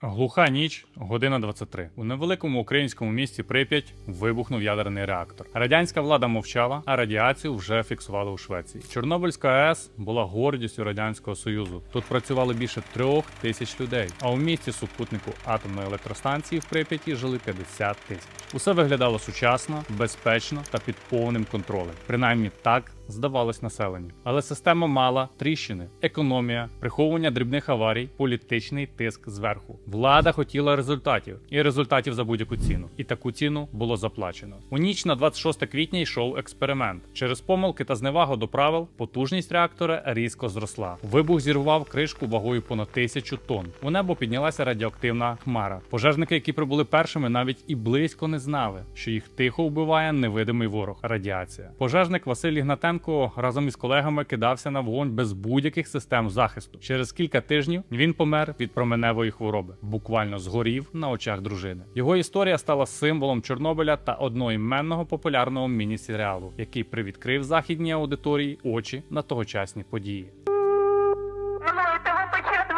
Глуха ніч, година 23. У невеликому українському місті Прип'ять вибухнув ядерний реактор. Радянська влада мовчала, а радіацію вже фіксували у Швеції. Чорнобильська АЕС була гордістю радянського союзу. Тут працювало більше трьох тисяч людей. А у місті супутнику атомної електростанції в Прип'яті жили 50 тисяч. Усе виглядало сучасно, безпечно та під повним контролем. Принаймні так здавалось населенню. Але система мала тріщини, економія, приховування дрібних аварій, політичний тиск зверху. Влада хотіла результатів і результатів за будь-яку ціну. І таку ціну було заплачено. У ніч на 26 квітня йшов експеримент. Через помилки та зневагу до правил потужність реактора різко зросла. Вибух зірвав кришку вагою понад тисячу тонн. У небо піднялася радіоактивна хмара. Пожежники, які прибули першими, навіть і близько не знали, що їх тихо вбиває невидимий ворог радіація. Пожежник Василь Ігнатенко разом із колегами кидався на вогонь без будь-яких систем захисту. Через кілька тижнів він помер від променевої хвороби, буквально згорів на очах дружини. Його історія стала символом Чорнобиля та одноіменного популярного міні-серіалу, який привідкрив західній аудиторії очі на тогочасні події. Алло, это ВПЧ-2?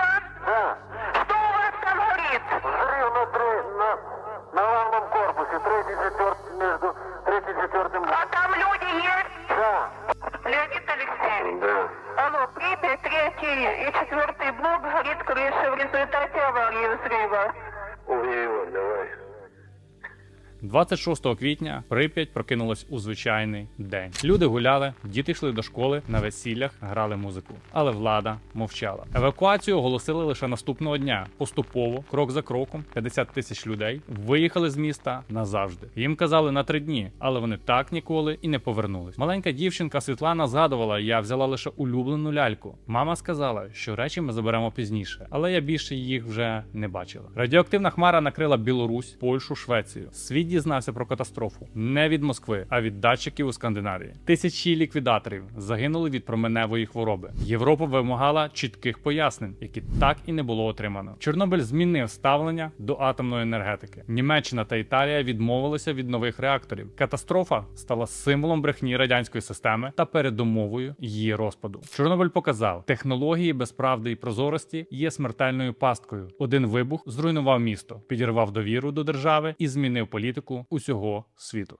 Да, Что у вас там горит? взрыв горит в взрыва. Убей его, давай. 26 квітня Прип'ять прокинулась у звичайний день. Люди гуляли, діти йшли до школи, на весіллях грали музику. Але влада мовчала. Евакуацію оголосили лише наступного дня. Поступово, крок за кроком, 50 тисяч людей виїхали з міста назавжди. Їм казали на три дні, але вони так ніколи і не повернулись. Маленька дівчинка Світлана згадувала: я взяла лише улюблену ляльку. Мама сказала, що речі ми заберемо пізніше, але я більше їх вже не бачила. Радіоактивна хмара накрила Білорусь, Польщу, Швецію. Світ дізнався про катастрофу не від Москви, а від датчиків у Скандинавії. Тисячі ліквідаторів загинули від променевої хвороби. Європа вимагала чітких пояснень, які так і не було отримано. Чорнобиль змінив ставлення до атомної енергетики. Німеччина та Італія відмовилися від нових реакторів. Катастрофа стала символом брехні радянської системи та передумовою її розпаду. Чорнобиль показав, технології без правди і прозорості є смертельною пасткою. Один вибух зруйнував місто, підірвав довіру до держави і змінив політику усього світу.